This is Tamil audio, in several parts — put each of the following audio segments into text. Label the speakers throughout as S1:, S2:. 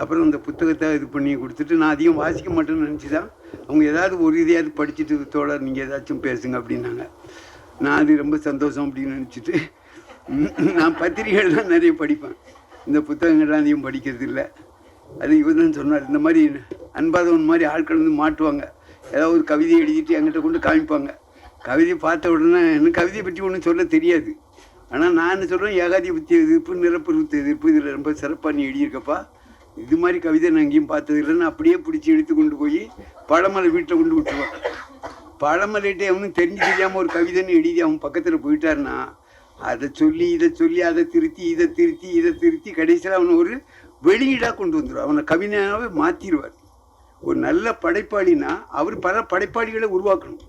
S1: அப்புறம் அந்த புத்தகத்தை இது பண்ணி கொடுத்துட்டு நான் அதிகம் வாசிக்க மாட்டேன்னு நினச்சி தான் அவங்க ஏதாவது ஒரு இதையாவது படிச்சுட்டு தோழர் நீங்கள் ஏதாச்சும் பேசுங்க அப்படின்னாங்க. நான் அது ரொம்ப சந்தோஷம் அப்படின்னு நினச்சிட்டு நான் பத்திரிகைகள்லாம் நிறைய படிப்பேன். இந்த புத்தகங்கள்லாம் அதிகம் படிக்கிறது இல்லை. அது இவர் தான் சொன்னார். இந்த மாதிரி அன்பாதவன் மாதிரி ஆட்கள் வந்து மாட்டுவாங்க. ஏதாவது ஒரு கவிதை எழுதிட்டு என்கிட்ட கொண்டு காமிப்பாங்க. கவிதை பார்த்த உடனே எனக்கு கவிதையை பற்றி ஒன்றும் சொல்ல தெரியாது. ஆனால் நான் சொல்கிறேன் ஏகாதிபத்திய எதிர்ப்பு நிரப்பு எதிர்ப்பு இதில் ரொம்ப சிறப்பாக நீ எழுதியிருக்கப்பா. இது மாதிரி கவிதை நான் எங்கேயும் பார்த்தது இல்லைன்னு அப்படியே பிடிச்சி எடுத்து கொண்டு போய் பழமலை வீட்டில் கொண்டு விட்டுருவான். பழமலைகிட்ட அவனும் தெரிஞ்சு தெரியாமல் ஒரு கவிதைன்னு எழுதி அவன் பக்கத்தில் போயிட்டாருன்னா அதை சொல்லி இதை சொல்லி அதை திருத்தி இதை திருத்தி இதை திருத்தி கடைசியில் அவனை ஒரு வெளியீடாக கொண்டு வந்துடுவான் அவனை கவிஞனாகவே மாற்றிடுவார் ஒரு நல்ல படைப்பாளினா அவர் பல படைப்பாளிகளை உருவாக்கணும்.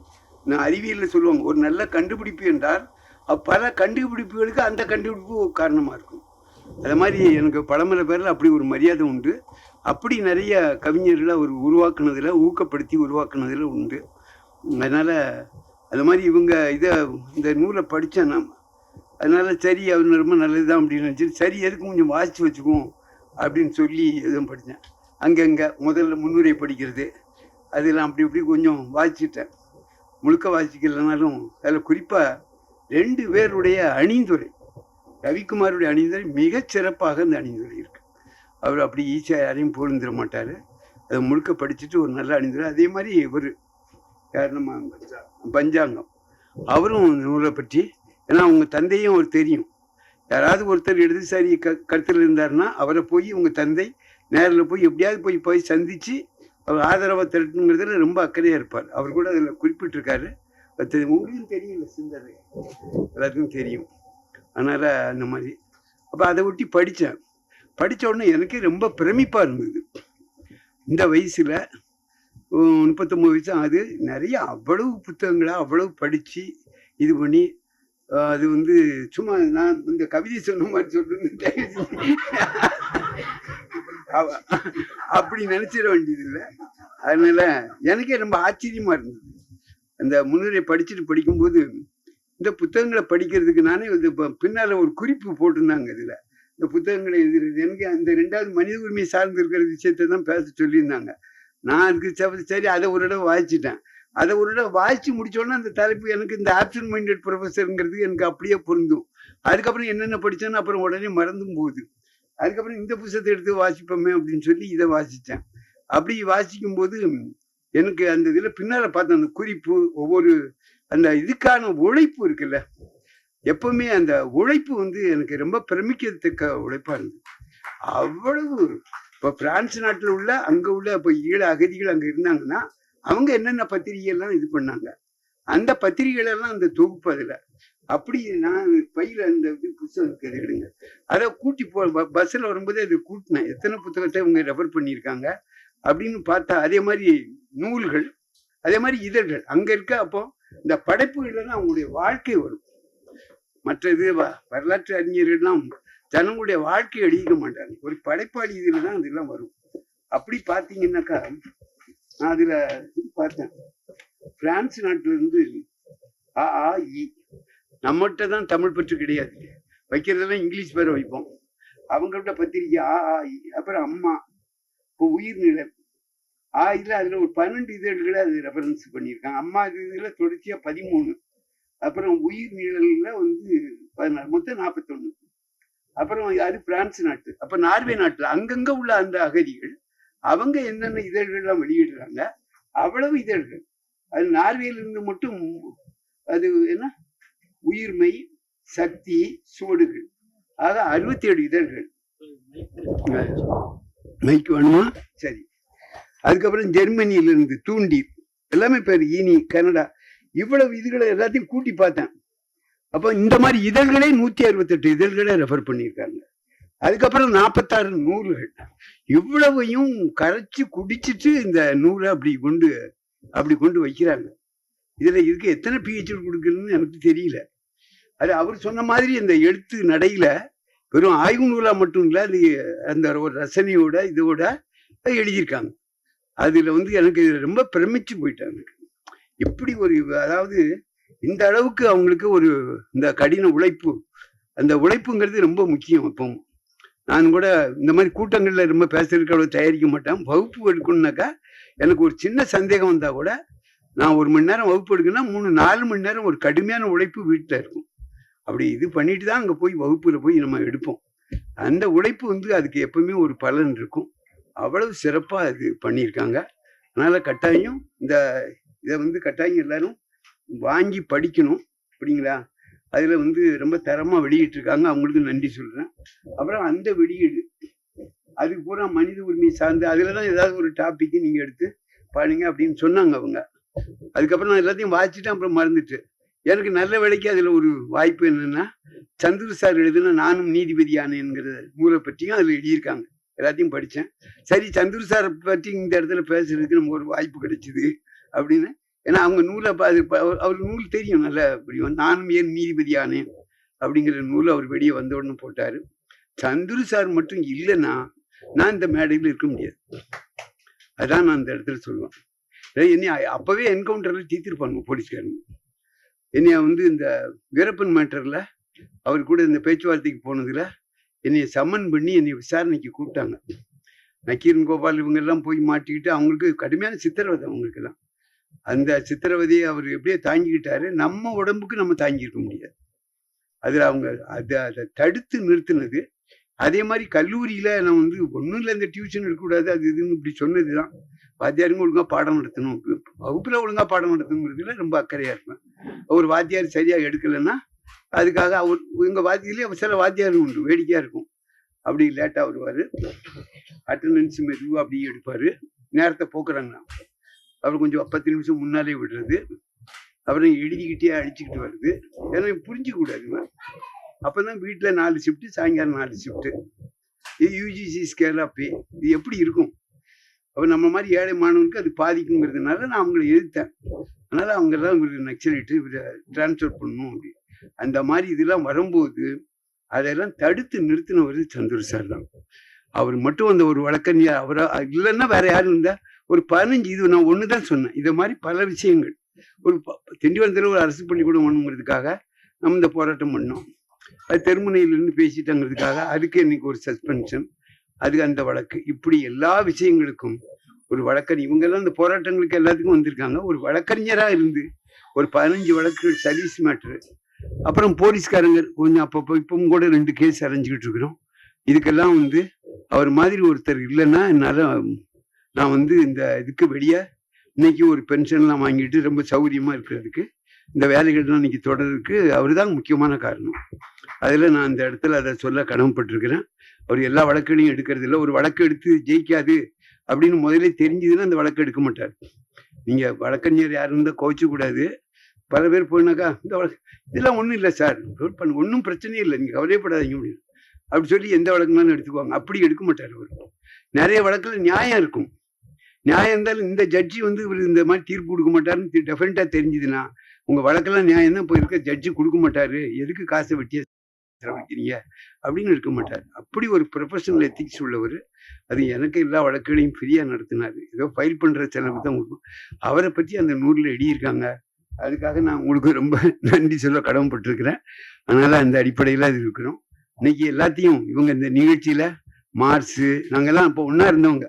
S1: நான் அறிவியலில் சொல்லுவாங்க ஒரு நல்ல கண்டுபிடிப்பு என்றால் பல கண்டுபிடிப்புகளுக்கு அந்த கண்டுபிடிப்பு காரணமாக இருக்கும். அது மாதிரி எனக்கு பழமலை பேரில் அப்படி ஒரு மரியாதை உண்டு. அப்படி நிறைய கவிஞர்களை அவர் உருவாக்குனதில் ஊக்கப்படுத்தி உருவாக்குனதில் உண்டு. அதனால் அது மாதிரி இவங்க இதை இந்த நூலை படித்தேன் நான். அதனால் சரி அவர் ரொம்ப நல்லது தான் அப்படின்னு நினச்சி சரி எதுக்கு கொஞ்சம் வாசித்து வச்சுக்குவோம் அப்படின்னு சொல்லி எதுவும் படித்தேன் அங்கங்கே முதல்ல முன்னுரை படிக்கிறது அதெல்லாம் அப்படி இப்படி கொஞ்சம் வாசிச்சிட்டேன். முழுக்க வாசிக்கலைனாலும் அதில் குறிப்பாக ரெண்டு பேருடைய அணிந்துரை. ரவிக்குமாருடைய அணிதல் மிகச் சிறப்பாக அந்த அணிதல் இருக்கு. அவர் அப்படி ஈஸியாக யாரையும் புகழ்ந்துட மாட்டார். அதை முழுக்க படிச்சுட்டு ஒரு நல்ல அணிந்தர் அதே மாதிரி இவர் யார் நம்ம பஞ்சாங்கம். அவரும் நூலை பற்றி ஏன்னா அவங்க தந்தையும் அவர் தெரியும். யாராவது ஒருத்தர் இடதுசாரி க கருத்தில் இருந்தாருன்னா அவரை போய் உங்க தந்தை நேரில் போய் எப்படியாவது போய் போய் சந்திச்சு அவர் ஆதரவை திரட்டுங்கிறதுல ரொம்ப அக்கறையாக இருப்பார். அவர் கூட அதில் குறிப்பிட்டிருக்காரு. அது தெரியும். தெரியல சிந்தனை. எல்லாத்துக்கும் தெரியும். அதனால் அந்த மாதிரி. அப்போ அதை ஒட்டி படித்தேன். படித்த உடனே எனக்கே ரொம்ப பிரமிப்பாக இருந்தது. இந்த வயசில் முப்பத்தொம்பது வயசு அது நிறைய அவ்வளவு புத்தகங்களை அவ்வளவு படித்து இது பண்ணி அது வந்து சும்மா நான் இந்த கவிதை சொன்ன மாதிரி சொல்றது அப்படி நினச்சிட வேண்டியதில்லை. அதனால் அதனால எனக்கே ரொம்ப ஆச்சரியமாக இருந்தது. அந்த முன்னுரை படிச்சுட்டு படிக்கும்போது இந்த புத்தகங்களை படிக்கிறதுக்கு நானே வந்து இப்போ பின்னால ஒரு குறிப்பு போட்டிருந்தாங்க இதில். இந்த புத்தகங்களை எழுதுறது. எனக்கு அந்த ரெண்டாவது மனித உரிமை சார்ந்து இருக்கிற விஷயத்தை தான் பேச சொல்லியிருந்தாங்க. நான் அதுக்கு சரி, சரி அதை ஒரு தடவை வாசிச்சிட்டேன். அதை ஒரு தடவை வாசித்து முடிச்ச அந்த தலைப்பு எனக்கு இந்த ஆப்ஷன் மைண்டட் ப்ரொஃபஸருங்கிறது எனக்கு அப்படியே பொருந்தும். அதுக்கப்புறம் என்னென்ன படித்தோன்னு அப்புறம் உடனே மறந்தும் போகுது. அதுக்கப்புறம் இந்த புத்தகத்தை எடுத்து வாசிப்போமே அப்படின்னு சொல்லி இதை வாசித்தேன் அப்படி வாசிக்கும் போது எனக்கு அந்த இதில் பின்னால் பார்த்தேன் அந்த குறிப்பு ஒவ்வொரு அந்த இதுக்கான உழைப்பு இருக்குல்ல. எப்பவுமே அந்த உழைப்பு வந்து எனக்கு ரொம்ப பிரமிக்கத்தக்க உழைப்பா இருந்தது. அவ்வளவு இப்போ பிரான்ஸ் நாட்டில் உள்ள அங்கே உள்ள இப்போ ஈழ அகதிகள் அங்கே இருந்தாங்கன்னா அவங்க என்னென்ன பத்திரிகைகள்லாம் இது பண்ணாங்க? அந்த பத்திரிகைகளெல்லாம் அந்த தொகுப்பு அதில். அப்படி நான் பையில அந்த இது புத்தகத்துக்கு எடுங்க. அதை கூட்டி போ பஸ்ஸில் வரும்போது அது கூட்டினேன். எத்தனை புத்தகத்தை இவங்க ரெஃபர் பண்ணியிருக்காங்க? அப்படின்னு பார்த்தா அதே மாதிரி நூல்கள் அதே மாதிரி இதழ்கள். அங்கே இருக்க அப்போ இந்த படைப்பு இல்லைன்னா அவங்களுடைய வாழ்க்கை வரும். மற்ற இது வ- வரலாற்று அறிஞர்கள்லாம் ஜனங்களுடைய வாழ்க்கை அழிக்க மாட்டாங்க. ஒரு படைப்பாளி இதில் தான் இதெல்லாம் வரும். அப்படி பார்த்தீங்கன்னாக்கா நான் அதில் பார்த்தேன். பிரான்ஸ் நாட்டிலிருந்து ஆ ஆ இ நம்மகிட்ட தான் தமிழ் பற்று கிடையாது. வைக்கிறதெல்லாம் இங்கிலீஷ் பேரை வைப்போம். அவங்கள்ட்ட பத்திரிக்கை ஆ ஆ இ அப்புறம் அம்மா இப்போ உயிர்நிலை ஆ இதில் அதில் ஒரு பன்னெண்டு இதழ்களை அது ரெஃபரன்ஸ் பண்ணியிருக்காங்க. அம்மா இதுல தொடர்ச்சியாக பதிமூணு. அப்புறம் உயிர் நிழல்ல வந்து பதினாறு மொத்தம் நாற்பத்தொன்னு அப்புறம் அது பிரான்ஸ் நாட்டு. அப்ப நார்வே நாட்டுல அங்கங்க உள்ள அந்த அகதிகள் அவங்க என்னென்ன இதழ்கள்லாம் வெளியிடுறாங்க அவ்வளவு இதழ்கள். அது நார்வேல இருந்து மட்டும் அது என்ன? உயிர்மை சக்தி சுவடுகள் ஆக அறுபத்தி ஏழு இதழ்கள் மைக்கு வேணுமா? சரி. அதுக்கப்புறம் ஜெர்மனியிலிருந்து தூண்டி எல்லாமே பேர் ஈனி கனடா இவ்வளவு இதுகளை எல்லாத்தையும் கூட்டி பார்த்தேன். அப்போ இந்த மாதிரி இதழ்களே நூத்தி அறுபத்தெட்டு இதழ்களே ரெஃபர் பண்ணியிருக்காங்க. அதுக்கப்புறம் நாற்பத்தாறு நூல்கள். இவ்வளவையும் கரைச்சு குடிச்சிட்டு இந்த நூலை அப்படி கொண்டு அப்படி கொண்டு வைக்கிறாங்க. இதுல இதுக்கு எத்தனை பிஹெச்டி கொடுக்குறதுன்னு எனக்கு தெரியல. அது அவர் சொன்ன மாதிரி இந்த எழுத்து நடையில வெறும் ஆய்வு நூலாக மட்டும் இல்ல அது அந்த ஒரு ரசனையோட இதோட எழுதியிருக்காங்க. அதுல வந்து எனக்கு ரொம்ப பிரமிச்சு போயிட்டேன் எனக்கு எப்படி ஒரு அதாவது இந்த அளவுக்கு அவங்களுக்கு ஒரு இந்த கடின உழைப்பு அந்த உழைப்புங்கிறது ரொம்ப முக்கியம் இப்போ. நான் கூட இந்த மாதிரி கூட்டங்களில் ரொம்ப பேசுறதுக்கு அவ்வளோ தயாரிக்க மாட்டேன். வகுப்பு எடுக்கணுன்னாக்கா எனக்கு ஒரு சின்ன சந்தேகம் வந்தால் கூட நான் ஒரு மணி நேரம் வகுப்பு எடுக்கணும்னா மூணு நாலு மணி நேரம் ஒரு கடுமையான உழைப்பு வீட்டில் இருக்கும். அப்படி இது பண்ணிட்டு தான் அங்கே போய் வகுப்புல போய் நம்ம எடுப்போம். அந்த உழைப்பு வந்து அதுக்கு எப்பவுமே ஒரு பலன் இருக்கும். அவ்வளவு சிறப்பாக இது பண்ணியிருக்காங்க. அதனால் கட்டாயம் இந்த இதை வந்து கட்டாயம் எல்லாரும் வாங்கி படிக்கணும். அப்படிங்களா அதில் வந்து ரொம்ப தரமாக வெளியிட்டிருக்காங்க. அவங்களுக்கு நன்றி சொல்கிறேன் அப்புறம் அந்த வெளியீடு அதுக்கு பூரா மனித உரிமை சார்ந்து அதில் தான் ஏதாவது ஒரு டாப்பிக்கு நீங்கள் எடுத்து பாருங்க அப்படின்னு சொன்னாங்க அவங்க. அதுக்கப்புறம் நான் எல்லாத்தையும் வாசிச்சுட்டு அப்புறம் மறந்துட்டு. எனக்கு நல்ல வேலைக்கு அதில் ஒரு வாய்ப்பு என்னென்னா சந்துரு சார் எழுதுனா நானும் நீதிபதியானேங்கிற நூலை பற்றியும் அதில் எழுதியிருக்காங்க. எல்லாத்தையும் படித்தேன் சரி சந்துரு சார் பற்றி இந்த இடத்துல பேசுறதுக்கு நமக்கு ஒரு வாய்ப்பு கிடைச்சிது அப்படின்னு. ஏன்னா அவங்க நூலை பா- அவர் அவர் நூல் தெரியும் நல்ல புரியும். நானும் ஏன் நீதிபதியானேன் அப்படிங்கிற நூல் அவர் வெளியே வந்த உடனே போட்டார். சந்துரு சார் மட்டும் இல்லைன்னா நான் இந்த மேடையில் இருக்க முடியாது. அதான் நான் இந்த இடத்துல சொல்லுவேன். என்னை அப்போவே என்கவுண்டரில் தீர்த்திருப்பாங்க போலீஸ்காரங்க. என்னைய வந்து இந்த வீரப்பன் மேட்டரில் அவர் கூட இந்த பேச்சுவார்த்தைக்கு போனதுல என்னை சம்மன் பண்ணி என்னை விசாரணைக்கு கூப்பிட்டாங்க. நக்கீரன் கோபால் இவங்கெல்லாம் போய் மாட்டிக்கிட்டு அவங்களுக்கு கடுமையான சித்திரவதை அவங்களுக்கு எல்லாம் அந்த சித்திரவதையை அவர் எப்படியே தாங்கிக்கிட்டாரு. நம்ம உடம்புக்கு நம்ம தாங்கியிருக்க முடியாது. அதில் அவங்க அதை அதை தடுத்து நிறுத்தினது. அதே மாதிரி கல்லூரியில நான் வந்து ஒன்றும் இல்லை இந்த டியூஷன் எடுக்கக்கூடாது அது இதுன்னு இப்படி சொன்னது தான் வாத்தியாருங்க ஒழுங்காக பாடம் நடத்தணும். வகுப்பில் ஒழுங்காக பாடம் நடத்தணுங்கிறதுல ரொம்ப அக்கறையாக இருப்பேன். ஒரு வாத்தியார் சரியாக எடுக்கலைன்னா அதுக்காக அவர் எங்க வாத்தியிலே சில வாத்தியார் உண்டு வேடிக்கையாக இருக்கும். அப்படி லேட்டாக வருவார். அட்டண்டன்ஸ் மெதுவாக அப்படியே எடுப்பார். நேரத்தை போக்குறாங்கண்ணா அவர் கொஞ்சம் பத்து நிமிஷம் முன்னாலே விடுறது. அப்புறம் எழுதிக்கிட்டே அழிச்சுக்கிட்டு வருது. ஏன்னா புரிஞ்சுக்க அப்போ தான் வீட்டில் நாலு ஷிஃப்ட்டு சாயங்காலம் நாலு ஷிஃப்ட்டு இது யூஜிசி ஸ்கேல் அப்பே இது எப்படி இருக்கும்? அப்போ நம்ம மாதிரி ஏழை மாணவனுக்கு அது பாதிக்குங்கிறதுனால நான் அவங்களை எதிர்த்தேன் அதனால அவங்க தான் இவர் நக்சலைட்டு இவரை டிரான்ஸ்ஃபர் பண்ணணும் அப்படின்னு. அந்த மாதிரி இதெல்லாம் வரும்போது அதெல்லாம் தடுத்து நிறுத்தினவர் சந்துரு சார் தான். அவர் மட்டும் அந்த ஒரு வழக்கறிஞர் அவரா இல்லைன்னா வேற யாரும் இருந்தா ஒரு பதினஞ்சு இது நான் ஒன்று தான் சொன்னேன். இதை மாதிரி பல விஷயங்கள். ஒரு திண்டிவனத்தில் ஒரு அரசு பள்ளிக்கூடம் வேணுங்கிறதுக்காக நம்ம இந்த போராட்டம் பண்ணோம். அது தெருமுனையிலிருந்து பேசிட்டாங்கிறதுக்காக அதுக்கு இன்னைக்கு ஒரு சஸ்பென்ஷன் அதுக்கு அந்த வழக்கு. இப்படி எல்லா விஷயங்களுக்கும் ஒரு வழக்கறி இவங்கெல்லாம் இந்த போராட்டங்களுக்கு எல்லாத்துக்கும் வந்திருக்காங்க. ஒரு வழக்கறிஞரா இருந்து ஒரு பதினஞ்சு வழக்குகள் சர்வீஸ் மேட்ரு அப்புறம் போலீஸ்காரங்க கொஞ்சம் அப்பப்போ இப்பவும் கூட ரெண்டு கேஸ் அரைஞ்சிக்கிட்டு இருக்கிறோம். இதுக்கெல்லாம் வந்து அவர் மாதிரி ஒருத்தர் இல்லைன்னா என்னால் நான் வந்து இந்த இதுக்கு வெளியே இன்னைக்கு ஒரு பென்ஷன்லாம் வாங்கிட்டு ரொம்ப சௌகரியமா இருக்கிறதுக்கு இந்த வேலைகள்லாம் இன்னைக்கு தொடர்றதுக்கு அவர் தான் முக்கியமான காரணம். அதில் நான் இந்த இடத்துல அதை சொல்ல கடமைப்பட்டிருக்கிறேன். அவர் எல்லா வழக்குகளையும் எடுக்கிறது இல்லை. ஒரு வழக்கு எடுத்து ஜெயிக்காது அப்படின்னு முதல்ல தெரிஞ்சதுன்னா அந்த வழக்கு எடுக்க மாட்டார். நீங்க வழக்கறிஞர் யாரும் இருந்தால் கோவிச்சு கூடாது பல பேர் போயினாக்கா இந்த வழக்கு இதெல்லாம் ஒன்றும் இல்லை சார். பண்ண ஒன்றும் பிரச்சனையே இல்லை. நீங்கள் கவலைப்படாதீங்க. முடியும் அப்படி சொல்லி எந்த வழக்குனாலும் எடுத்துக்குவாங்க. அப்படி எடுக்க மாட்டார் அவர். நிறைய வழக்கில் நியாயம் இருக்கும். நியாயம் இருந்தாலும் இந்த ஜட்ஜி வந்து இவர் இந்த மாதிரி தீர்ப்பு கொடுக்க மாட்டாருன்னு டெஃபினட்டா தெரிஞ்சுதுன்னா உங்கள் வழக்கெல்லாம் நியாயம் தான் போயிருக்க. ஜட்ஜி கொடுக்க மாட்டாரு. எதுக்கு காசை வெட்டிய வைக்கிறீங்க அப்படின்னு இருக்க மாட்டார். அப்படி ஒரு ப்ரொஃபஷனல் எத்திக்ஸ் உள்ளவர் அது எனக்கு எல்லா வழக்குகளையும் ஃப்ரீயாக நடத்தினார். ஏதோ ஃபைல் பண்ணுற செலவு தான். கொடுக்கும் அவரை பற்றி அந்த நூலில் எழுதியிருக்காங்க. அதுக்காக நான் உங்களுக்கு ரொம்ப நன்றி சொல்ல கடமைப்பட்டிருக்கிறேன். அதனால அந்த அடிப்படையில் அது இருக்கிறோம். இன்னைக்கு எல்லாத்தையும் இவங்க இந்த நிகழ்ச்சியில மார்ஸு நாங்கள்லாம் இப்போ ஒன்றா இருந்தவங்க.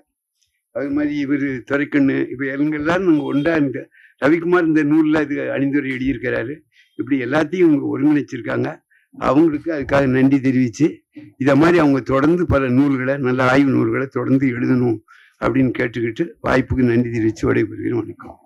S1: அது மாதிரி இவர் துரைக்கண்ணு இப்போ எங்க எல்லாரும் நாங்கள் ஒன்றா இருந்த ரவிக்குமார் இந்த நூலில் இது அணிந்துரை எழுதியிருக்கிறாரு. இப்படி எல்லாத்தையும் இவங்க ஒருங்கிணைச்சிருக்காங்க. அவங்களுக்கு அதுக்காக நன்றி தெரிவித்து இதை மாதிரி அவங்க தொடர்ந்து பல நூல்களை நல்ல ஆய்வு நூல்களை தொடர்ந்து எழுதணும் அப்படின்னு கேட்டுக்கிட்டு வாய்ப்புக்கு நன்றி தெரிவித்து விடைபெறுகிறேன். வணக்கம்.